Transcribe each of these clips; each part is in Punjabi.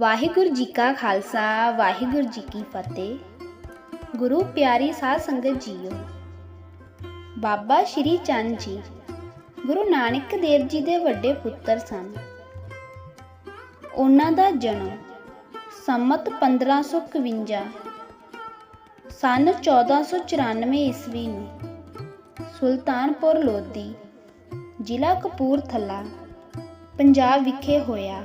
ਵਾਹਿਗੁਰੂ ਜੀ ਕਾ ਖਾਲਸਾ, ਵਾਹਿਗੁਰੂ ਜੀ ਕੀ ਫਤਿਹ। ਗੁਰੂ ਪਿਆਰੀ ਸਾਧ ਸੰਗਤ ਜੀਓ, ਬਾਬਾ ਸ਼੍ਰੀ ਚੰਦ ਜੀ ਗੁਰੂ ਨਾਨਕ ਦੇਵ ਜੀ ਦੇ ਵੱਡੇ ਪੁੱਤਰ ਸਨ। ਉਹਨਾਂ ਦਾ ਜਨਮ ਸੰਮਤ 1551 ਸਨ 1494 ਈਸਵੀ ਨੂੰ ਸੁਲਤਾਨਪੁਰ ਲੋਧੀ ਜ਼ਿਲ੍ਹਾ ਕਪੂਰਥਲਾ, ਪੰਜਾਬ ਵਿਖੇ ਹੋਇਆ।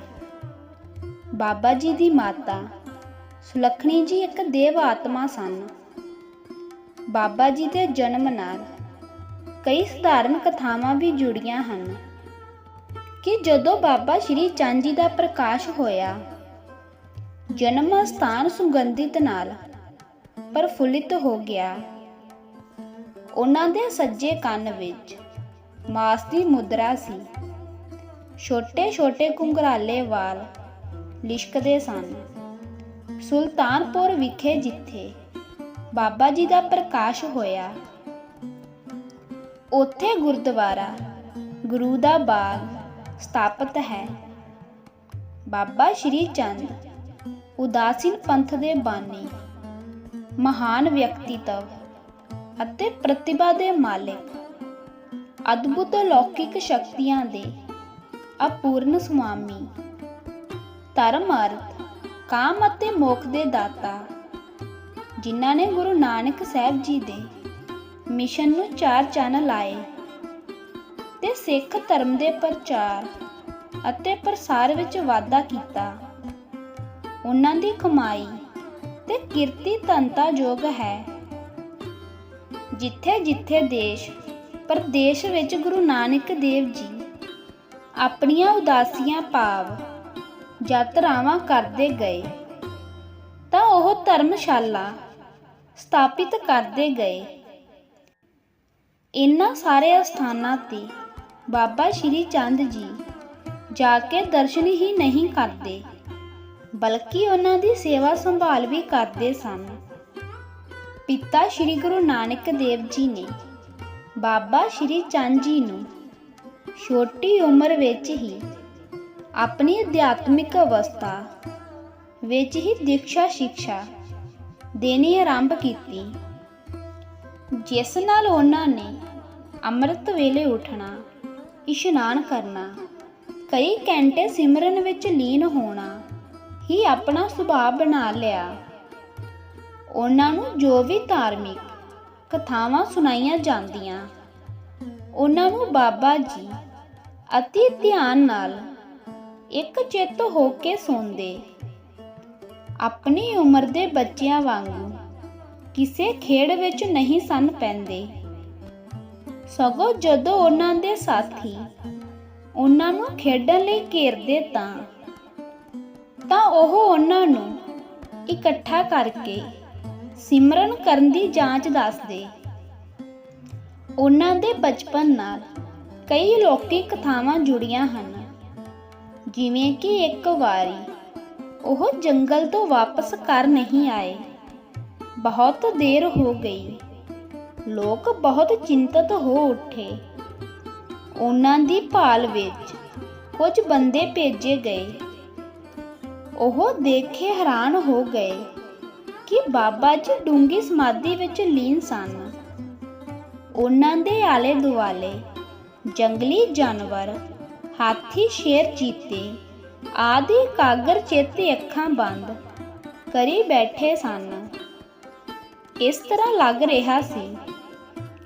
ਬਾਬਾ ਜੀ ਦੀ ਮਾਤਾ। ਸੁਲੱਖਣੀ ਜੀ ਇੱਕ ਦੇਵ ਆਤਮਾ ਸਨ। ਬਾਬਾ ਜੀ ਦੇ ਜਨਮ ਨਾਲ ਕਈ ਸਧਾਰਨ ਕਥਾਵਾਂ ਵੀ ਜੁੜੀਆਂ ਹਨ ਕਿ ਜਦੋਂ ਬਾਬਾ ਸ਼੍ਰੀ ਚੰਦ ਜੀ ਦਾ ਪ੍ਰਕਾਸ਼ ਹੋਇਆ, ਜਨਮ ਸਥਾਨ ਸੁਗੰਧਿਤ ਨਾਲ ਪ੍ਰਫੁੱਲਿਤ ਹੋ ਗਿਆ। ਉਹਨਾਂ ਦੇ ਸੱਜੇ ਕੰਨ ਵਿੱਚ ਮਾਸ ਦੀ ਮੁਦਰਾ ਸੀ। ਛੋਟੇ ਛੋਟੇ ਘੁੰਗਰਾਲੇ ਵਾਲ ਲਿਸ਼ਕਦੇ ਸਨ। ਸੁਲਤਾਨਪੁਰ ਵਿਖੇ ਜਿੱਥੇ ਬਾਬਾ ਜੀ ਦਾ ਪ੍ਰਕਾਸ਼ ਹੋਇਆ, ਉੱਥੇ ਗੁਰਦੁਆਰਾ ਗੁਰੂ ਦਾ ਬਾਗ ਸਥਾਪਿਤ ਹੈ। ਬਾਬਾ ਸ਼੍ਰੀ ਚੰਦ ਉਦਾਸੀਨ ਪੰਥ ਦੇ ਬਾਨੀ, ਮਹਾਨ ਵਿਅਕਤੀਤਵ ਅਤੇ ਪ੍ਰਤਿਭਾ ਦੇ ਮਾਲਿਕ, ਅਦਭੁਤ ਲੌਕਿਕ ਸ਼ਕਤੀਆਂ ਦੇ ਅਪੂਰਨ ਸੁਆਮੀ ਧਰਮ ਅਰਥ, ਕਾਮ ਅਤੇ ਮੋਖ ਦੇ ਦਾਤਾ। ਜਿਨ੍ਹਾਂ ਨੇ ਗੁਰੂ ਨਾਨਕ ਸਾਹਿਬ ਜੀ ਦੇ ਮਿਸ਼ਨ ਨੂੰ ਚਾਰ ਚੰਨ ਲਾਏ ਤੇ ਸਿੱਖ ਧਰਮ ਦੇ ਪ੍ਰਚਾਰ ਅਤੇ ਪ੍ਰਸਾਰ ਵਿੱਚ ਵਾਧਾ ਕੀਤਾ। ਉਹਨਾਂ ਦੀ ਕਮਾਈ ਤੇ ਕਿਰਤੀ ਧੰਤਾ ਯੋਗ ਹੈ। ਜਿੱਥੇ ਜਿੱਥੇ ਦੇਸ਼, ਪ੍ਰਦੇਸ਼ ਵਿੱਚ ਗੁਰੂ ਨਾਨਕ ਦੇਵ ਜੀ ਆਪਣੀਆਂ ਉਦਾਸੀਆਂ ਭਾਵ ਯਾਤਰਾਵਾਂ ਕਰਦੇ ਗਏ, ਤਾਂ ਉਹ ਧਰਮਸ਼ਾਲਾ ਸਥਾਪਿਤ ਕਰਦੇ ਗਏ। ਇਨ੍ਹਾਂ ਸਾਰੇ ਸਥਾਨਾਂ ਤੇ ਬਾਬਾ ਸ਼੍ਰੀ ਚੰਦ ਜੀ ਜਾ ਕੇ ਦਰਸ਼ਨ ਹੀ ਨਹੀਂ ਕਰਦੇ, ਬਲਕਿ ਉਹਨਾਂ ਦੀ ਸੇਵਾ ਸੰਭਾਲ ਵੀ ਕਰਦੇ ਸਨ। ਪਿਤਾ ਸ਼੍ਰੀ ਗੁਰੂ ਨਾਨਕ ਦੇਵ ਜੀ ਨੇ ਬਾਬਾ ਸ਼੍ਰੀ ਚੰਦ ਜੀ ਨੂੰ ਛੋਟੀ ਉਮਰ ਵਿੱਚ ਹੀ ਆਪਣੀ ਅਧਿਆਤਮਿਕ ਅਵਸਥਾ ਵਿੱਚ ਹੀ ਦੀਕਸ਼ਾ ਸਿੱਖਿਆ ਦੇਣੀ ਆਰੰਭ ਕੀਤੀ। ਜਿਸ ਨਾਲ ਉਹਨਾਂ ਨੇ ਅੰਮ੍ਰਿਤ ਵੇਲੇ ਉੱਠਣਾ, ਇਸ਼ਨਾਨ ਕਰਨਾ, ਕਈ ਘੰਟੇ ਸਿਮਰਨ ਵਿੱਚ ਲੀਨ ਹੋਣਾ ਹੀ ਆਪਣਾ ਸੁਭਾਅ ਬਣਾ ਲਿਆ। ਉਹਨਾਂ ਨੂੰ ਜੋ ਵੀ ਧਾਰਮਿਕ ਕਥਾਵਾਂ ਸੁਣਾਈਆਂ ਜਾਂਦੀਆਂ, ਉਹਨਾਂ ਨੂੰ ਬਾਬਾ ਜੀ ਅਤੀ ਧਿਆਨ ਨਾਲ ਇੱਕ ਚਿੱਤ ਹੋ ਕੇ ਸੁਣਦੇ ਆਪਣੀ ਉਮਰ ਦੇ ਬੱਚਿਆਂ ਵਾਂਗੂ ਕਿਸੇ ਖੇਡ ਵਿੱਚ ਨਹੀਂ ਸਨ ਪੈਂਦੇ। ਸਗੋਂ ਜਦੋਂ ਉਹਨਾਂ ਦੇ ਸਾਥੀ ਉਹਨਾਂ ਨੂੰ ਖੇਡਣ ਲਈ ਘੇਰਦੇ ਤਾਂ ਤਾਂ ਉਹ ਉਹਨਾਂ ਨੂੰ ਇਕੱਠਾ ਕਰਕੇ ਸਿਮਰਨ ਕਰਨ ਦੀ ਜਾਂਚ ਦੱਸਦੇ। ਉਹਨਾਂ ਦੇ ਬਚਪਨ ਨਾਲ ਕਈ ਲੌਕਿਕ ਕਥਾਵਾਂ ਜੁੜੀਆਂ ਹਨ। ਜਿਵੇਂ ਕਿ ਇੱਕ ਵਾਰੀ, ਉਹ ਜੰਗਲ ਤੋਂ ਵਾਪਸ ਘਰ ਨਹੀਂ ਆਏ। ਬਹੁਤ ਦੇਰ ਹੋ ਗਈ। ਲੋਕ ਬਹੁਤ ਚਿੰਤਤ ਹੋ ਉੱਠੇ। ਉਹਨਾਂ ਦੀ ਭਾਲ ਵਿੱਚ ਕੁਝ ਬੰਦੇ ਭੇਜੇ ਗਏ। ਉਹ ਦੇਖੇ ਹੈਰਾਨ ਹੋ ਗਏ ਕਿ ਬਾਬਾ ਜੀ ਡੂੰਗੀ ਸਮਾਧੀ ਵਿੱਚ ਲੀਨ ਸਨ। ਉਹਨਾਂ ਦੇ ਆਲੇ ਦੁਆਲੇ ਜੰਗਲੀ ਜਾਨਵਰ ਹਾਥੀ ਸ਼ੇਰ ਚੀਤੇ, ਆਦਿ ਕਾਗਰ ਚੇਤੇ ਅੱਖਾਂ ਬੰਦ, ਕਰੀ ਬੈਠੇ ਸਨ। ਇਸ ਤਰ੍ਹਾਂ ਲੱਗ ਰਿਹਾ ਸੀ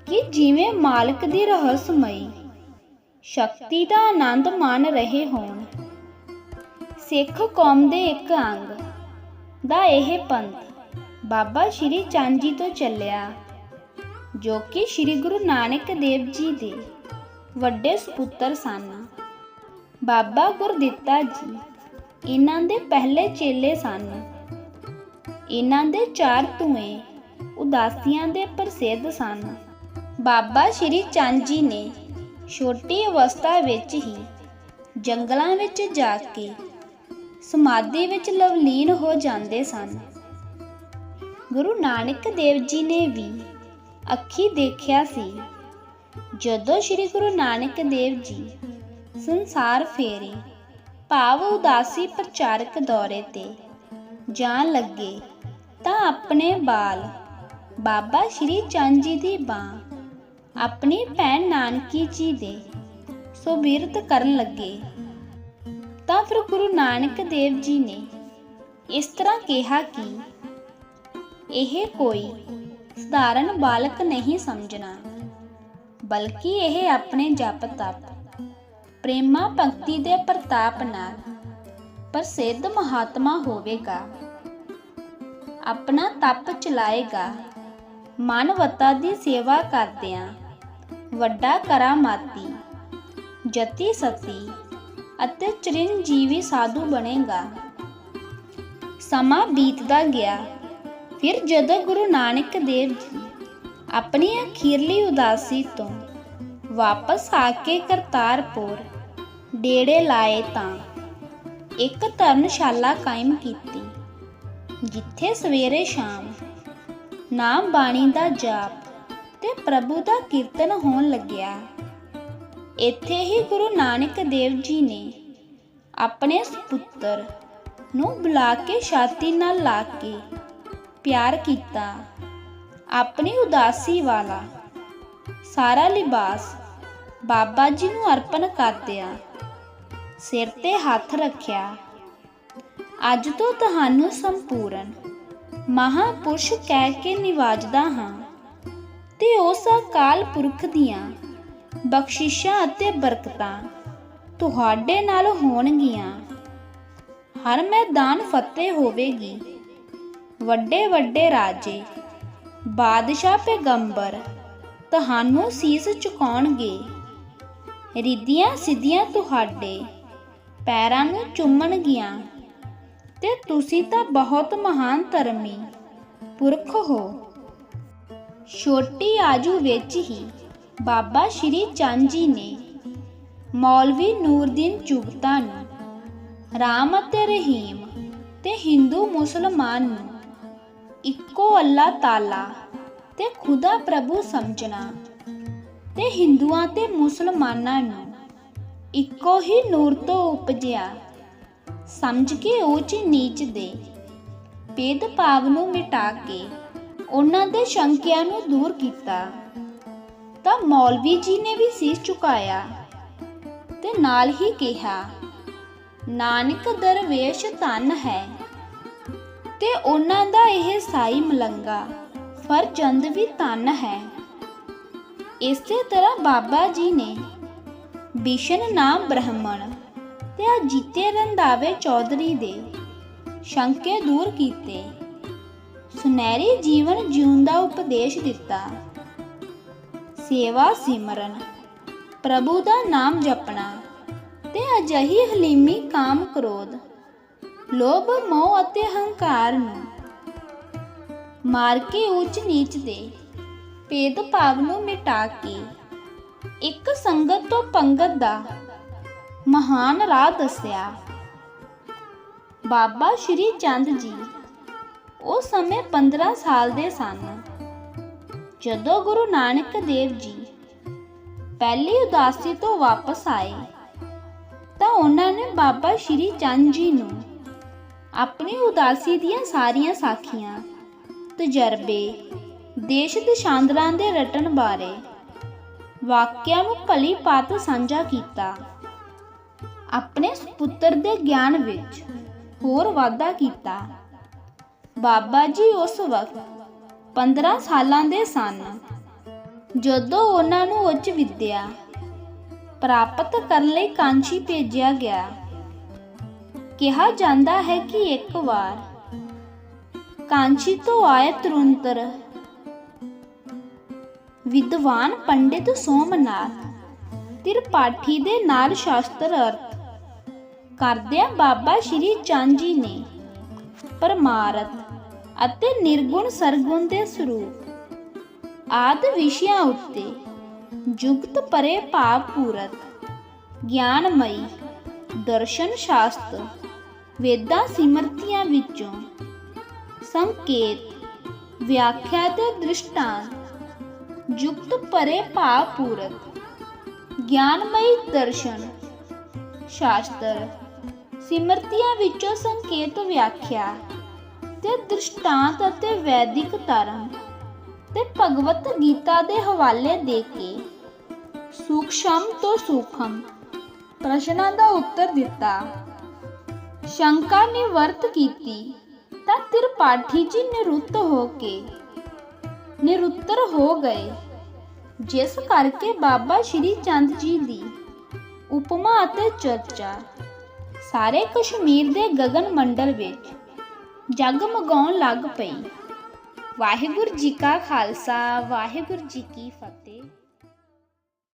ਕਿ ਜਿਵੇਂ ਮਾਲਕ ਦੀ ਰਹੱਸਮਈ, ਸ਼ਕਤੀ ਦਾ ਆਨੰਦ ਮਾਣ ਰਹੇ ਹੋਣ। ਸਿੱਖ ਕੌਮ ਦੇ ਇੱਕ ਅੰਗ ਦਾ ਇਹ ਪੰਥ ਬਾਬਾ ਸ਼੍ਰੀ ਚੰਦ ਜੀ ਤੋਂ ਚੱਲਿਆ, ਜੋ ਕਿ ਸ਼੍ਰੀ ਗੁਰੂ ਨਾਨਕ ਦੇਵ ਜੀ ਦੇ ਵੱਡੇ ਸੁਪੁੱਤਰ ਸਨ। ਬਾਬਾ ਗੁਰਦਿੱਤਾ ਜੀ, ਇਹਨਾਂ ਦੇ ਪਹਿਲੇ ਚੇਲੇ ਸਨ। ਇਹਨਾਂ ਦੇ ਚਾਰ ਧੂਏ ਉਦਾਸੀਆਂ ਦੇ ਪ੍ਰਸਿੱਧ ਸਨ। ਬਾਬਾ ਸ਼੍ਰੀ ਚੰਦ ਜੀ ਨੇ ਛੋਟੀ ਅਵਸਥਾ ਵਿੱਚ ਹੀ ਜੰਗਲਾਂ ਵਿੱਚ ਜਾ ਕੇ ਸਮਾਧੀ ਵਿੱਚ ਲਵਲੀਨ ਹੋ ਜਾਂਦੇ ਸਨ। ਗੁਰੂ ਨਾਨਕ ਦੇਵ ਜੀ ਨੇ ਵੀ ਅੱਖੀ ਦੇਖਿਆ ਸੀ। ਜਦੋਂ ਸ੍ਰੀ ਗੁਰੂ ਨਾਨਕ ਦੇਵ ਜੀ ਸੰਸਾਰ ਫੇਰੇ। ਭਾਵ ਉਦਾਸੀ ਪ੍ਰਚਾਰਕ ਦੌਰੇ ਤੇ ਜਾਣ ਲੱਗੇ ਤਾਂ ਆਪਣੇ ਬਾਲ ਬਾਬਾ ਸ਼੍ਰੀ ਚੰਦ ਜੀ ਦੀ ਬਾਹ ਆਪਣੀ ਭੈਣ ਨਾਨਕੀ ਜੀ ਦੇ ਸੁਬਿਰਤ ਕਰਨ ਲੱਗੇ। ਤਾਂ ਫਿਰ ਗੁਰੂ ਨਾਨਕ ਦੇਵ ਜੀ ਨੇ ਇਸ ਤਰ੍ਹਾਂ ਕਿਹਾ ਕਿ ਇਹ ਕੋਈ ਸਧਾਰਨ ਬਾਲਕ ਨਹੀਂ ਸਮਝਣਾ, ਬਲਕਿ ਇਹ ਆਪਣੇ ਜਪ ਤਪ ਪ੍ਰੇਮਾ ਭਗਤੀ ਦੇ ਪ੍ਰਤਾਪ ਨਾਲ ਪ੍ਰਸਿੱਧ ਮਹਾਤਮਾ ਹੋਵੇਗਾ। ਆਪਣਾ ਤਪ ਚਲਾਏਗਾ। ਮਾਨਵਤਾ ਦੀ ਸੇਵਾ ਕਰਦਿਆਂ ਵੱਡਾ ਕਰਾਮਾਤੀ, ਜਤੀ ਸਤੀ ਅਤੇ ਚਿਰੰਜੀਵੀ ਸਾਧੂ ਬਣੇਗਾ। ਸਮਾਂ ਬੀਤਦਾ ਗਿਆ। ਫਿਰ ਜਦੋਂ ਗੁਰੂ ਨਾਨਕ ਦੇਵ ਜੀ ਆਪਣੀ ਅਖੀਰਲੀ ਉਦਾਸੀ ਤੋਂ ਵਾਪਸ ਆ ਕੇ ਕਰਤਾਰਪੁਰ। ਡੇੜੇ ਲਾਏ ਤਾਂ ਇੱਕ ਧਰਮਸ਼ਾਲਾ ਕਾਇਮ ਕੀਤੀ, ਜਿੱਥੇ ਸਵੇਰੇ ਸ਼ਾਮ ਨਾਮ ਬਾਣੀ ਦਾ ਜਾਪ ਤੇ ਪ੍ਰਭੂ ਦਾ ਕੀਰਤਨ ਹੋਣ ਲੱਗਿਆ। ਇੱਥੇ ਹੀ ਗੁਰੂ ਨਾਨਕ ਦੇਵ ਜੀ ਨੇ ਆਪਣੇ ਸੁਪੁੱਤਰ ਨੂੰ ਬੁਲਾ ਕੇ ਛਾਤੀ ਨਾਲ ਲਾ ਕੇ ਪਿਆਰ ਕੀਤਾ। ਆਪਣੀ ਉਦਾਸੀ ਵਾਲਾ ਸਾਰਾ ਲਿਬਾਸ ਬਾਬਾ ਜੀ ਨੂੰ ਅਰਪਣ ਕਰਦਿਆਂ ਸਿਰ ਤੇ ਹੱਥ ਰੱਖਿਆ। ਅੱਜ ਤੋਂ ਤੁਹਾਨੂੰ ਸੰਪੂਰਨ ਮਹਾਪੁਰਸ਼ ਕਹਿ ਕੇ ਨਿਵਾਜਦਾ ਹਾਂ ਤੇ ਉਸ ਅਕਾਲ ਪੁਰਖ ਦੀਆਂ ਬਖਸ਼ਿਸ਼ਾਂ ਅਤੇ ਬਰਕਤਾਂ ਤੁਹਾਡੇ ਨਾਲ ਹੋਣਗੀਆਂ। ਹਰ ਮੈਦਾਨ ਫਤਿਹ ਹੋਵੇਗੀ। ਵੱਡੇ ਵੱਡੇ ਰਾਜੇ, ਬਾਦਸ਼ਾਹ, ਪੈਗੰਬਰ ਤੁਹਾਨੂੰ ਸੀਸ ਚੁਕਾਉਣਗੇ। ਰਿੱਧੀਆਂ ਸਿੱਧੀਆਂ ਤੁਹਾਡੇ ਪੈਰਾਂ ਨੂੰ ਚੁੰਮਣਗੀਆਂ ਤੇ ਤੁਸੀਂ ਤਾਂ ਬਹੁਤ ਮਹਾਨ ਧਰਮੀ, ਪੁਰਖ ਹੋ। ਛੋਟੀ ਆਜੂ ਵਿੱਚ ਹੀ ਬਾਬਾ ਸ਼੍ਰੀ ਚੰਦ ਜੀ ਨੇ ਮੌਲਵੀ ਨੂਰਦੀਨ ਚੁਗਤਾ ਨੂੰ, ਰਾਮ ਅਤੇ ਰਹੀਮ ਤੇ ਹਿੰਦੂ ਮੁਸਲਮਾਨ ਨੂੰ ਇੱਕੋ ਅੱਲਾ ਤਾਲਾ ਤੇ ਖੁਦਾ ਪ੍ਰਭੂ ਸਮਝਣਾ ਤੇ ਹਿੰਦੂਆਂ ਤੇ ਮੁਸਲਮਾਨਾਂ ਨੂੰ ਇੱਕੋ ਹੀ ਨੂਰ ਤੋਂ ਉਪਜਿਆ। ਸਮਝ ਕੇ ਉੱਚ ਨੀਚ ਦੇ ਭੇਦ ਭਾਵ ਨੂੰ ਮਿਟਾ ਕੇ ਉਹਨਾਂ ਦੇ ਸ਼ੰਕਿਆਂ ਨੂੰ ਦੂਰ ਕੀਤਾ। ਤਾਂ ਮੌਲਵੀ ਜੀ ਨੇ ਵੀ ਸੀਸ ਝੁਕਾਇਆ ਤੇ ਨਾਲ ਹੀ ਕਿਹਾ, ਨਾਨਕ ਦਰਵੇਸ਼ ਧਨ ਹੈ ਤੇ ਉਹਨਾਂ ਦਾ ਇਹ ਸਾਈ ਮਲੰਗਾ ਫਰਜੰਦ ਵੀ ਧਨ ਹੈ। ਇਸੇ ਤਰ੍ਹਾਂ ਬਾਬਾ ਜੀ ਨੇ ਬਿਸ਼ਨ ਨਾਮ ਬ੍ਰਹਮਣ ਤੇ ਅਜੀਤੇ ਰੰਦਾਵੇ ਚੌਧਰੀ ਦੇ ਸ਼ੰਕੇ ਦੂਰ ਕੀਤੇ। ਸੁਨਹਿਰੀ ਜੀਵਨ ਜਿਉਣ ਦਾ ਉਪਦੇਸ਼ ਦਿੱਤਾ। ਸੇਵਾ ਸਿਮਰਨ, ਪ੍ਰਭੂ ਦਾ ਨਾਮ ਜਪਣਾ ਤੇ ਅਜਹੀ ਹਲੀਮੀ ਕਾਮ ਕ੍ਰੋਧ, ਲੋਭ, ਮੋਹ ਅਤੇ ਹੰਕਾਰ ਨੂੰ ਮਾਰ ਕੇ ਉੱਚ ਨੀਚ ਦੇ ਭੇਦ ਭਾਵ ਨੂੰ ਮਿਟਾ ਕੇ ਇੱਕ ਸੰਗਤ ਤੋਂ ਪੰਗਤ ਦਾ ਮਹਾਨ ਰਾਹ ਦੱਸਿਆ। ਬਾਬਾ ਸ਼੍ਰੀ ਚੰਦ ਜੀ ਉਹ ਸਮੇਂ 15 ਸਾਲ ਦੇ ਸਨ। ਜਦੋਂ ਗੁਰੂ ਨਾਨਕ ਦੇਵ ਜੀ ਪਹਿਲੀ ਉਦਾਸੀ ਤੋਂ ਵਾਪਸ ਆਏ, ਤਾਂ ਉਹਨਾਂ ਨੇ ਬਾਬਾ ਸ਼੍ਰੀ ਚੰਦ ਜੀ ਨੂੰ ਆਪਣੀ ਉਦਾਸੀ ਦੀਆਂ ਸਾਰੀਆਂ ਸਾਖੀਆਂ, ਤਜਰਬੇ ਦੇਸ਼ ਦੇਸ਼ਾਂਦਰਾਂ ਦੇ ਰਟਣ ਬਾਰੇ ਵਾਕਿਆ ਨੂੰ ਭਲੀ ਪਾਤ ਸਾਂਝਾ ਕੀਤਾ। ਆਪਣੇ ਸੁਪੁੱਤਰ ਦੇ ਗਿਆਨ ਵਿੱਚ ਹੋਰ ਵਾਧਾ ਕੀਤਾ। ਬਾਬਾ ਜੀ ਉਸ ਵਕਤ 15 ਸਾਲਾਂ ਦੇ ਸਨ, ਜਦੋਂ ਉਹਨਾਂ ਨੂੰ ਉੱਚ ਵਿਦਿਆ ਪ੍ਰਾਪਤ ਕਰਨ ਲਈ ਕਾਂਚੀ ਭੇਜਿਆ ਗਿਆ। ਕਿਹਾ ਜਾਂਦਾ ਹੈ ਕਿ ਇੱਕ ਵਾਰ ਕਾਂਚੀ ਤੋਂ ਆਏ ਤੁਰੰਤਰ ਵਿਦਵਾਨ ਪੰਡਿਤ ਸੋਮਨਾਥ, ਤ੍ਰਿਪਾਠੀ ਦੇ ਨਾਲ ਸ਼ਾਸਤਰ ਅਰਥ। ਕਰਦਿਆਂ ਬਾਬਾ ਸ਼੍ਰੀ ਚੰਦ ਜੀ ਨੇ ਪਰਮਾਰਥ ਅਤੇ ਨਿਰਗੁਣ ਸਰਗੁਣ ਦੇ ਸਰੂਪ ਆਦ ਵਿਸ਼ਿਆਂ ਉੱਤੇ ਜੁਗਤ ਪਰੇ ਭਾਵ ਪੂਰਤ, ਗਿਆਨਮਈ ਦਰਸ਼ਨ ਸ਼ਾਸਤਰ ਵੇਦਾਂ ਸਿਮਰਤੀਆਂ ਵਿੱਚੋਂ ਸੰਕੇਤ, ਵਿਆਖਿਆ ਤੇ ਦ੍ਰਿਸ਼ਟਾਂਤ ਜੁਗਤ ਪਰੇ ਭਾਵ ਪੂਰਤ ਗਿਆਨਮਈ ਦਰਸ਼ਨ, ਸ਼ਾਸਤਰ, ਸਿਮਰਤੀਆਂ ਵਿੱਚੋਂ ਸੰਕੇਤ ਵਿਆਖਿਆ ਤੇ ਦ੍ਰਿਸ਼ਟਾਂਤ ਅਤੇ ਵੈਦਿਕ ਧਰਮ ਤੇ ਭਗਵਤ ਗੀਤਾ ਦੇ ਹਵਾਲੇ ਦੇ ਕੇ ਸੂਖਸ਼ਮ ਤੋਂ ਸੂਖਮ ਪ੍ਰਸ਼ਨਾਂ ਦਾ ਉੱਤਰ ਦਿੱਤਾ। ਸ਼ੰਕਾ ਨੇ ਵਰਤ ਕੀਤੀ ਤਾਂ ਤਿਰਪਾਠੀ ਜੀ ਨਿਰੁੱਤ ਹੋ ਕੇ ਨਿਰੁੱਤਰ ਹੋ ਗਏ। ਜਿਸ ਕਰਕੇ ਬਾਬਾ ਸ਼੍ਰੀ ਚੰਦ ਜੀ ਦੀ ਉਪਮਾ ਅਤੇ ਚਰਚਾ ਸਾਰੇ ਕਸ਼ਮੀਰ ਦੇ ਗਗਨ ਮੰਡਲ ਵਿੱਚ ਜਗਮਗਾਉਣ ਲੱਗ ਪਈ। ਵਾਹਿਗੁਰੂ ਜੀ ਕਾ ਖਾਲਸਾ, ਵਾਹਿਗੁਰੂ ਜੀ ਕੀ ਫਤਿਹ।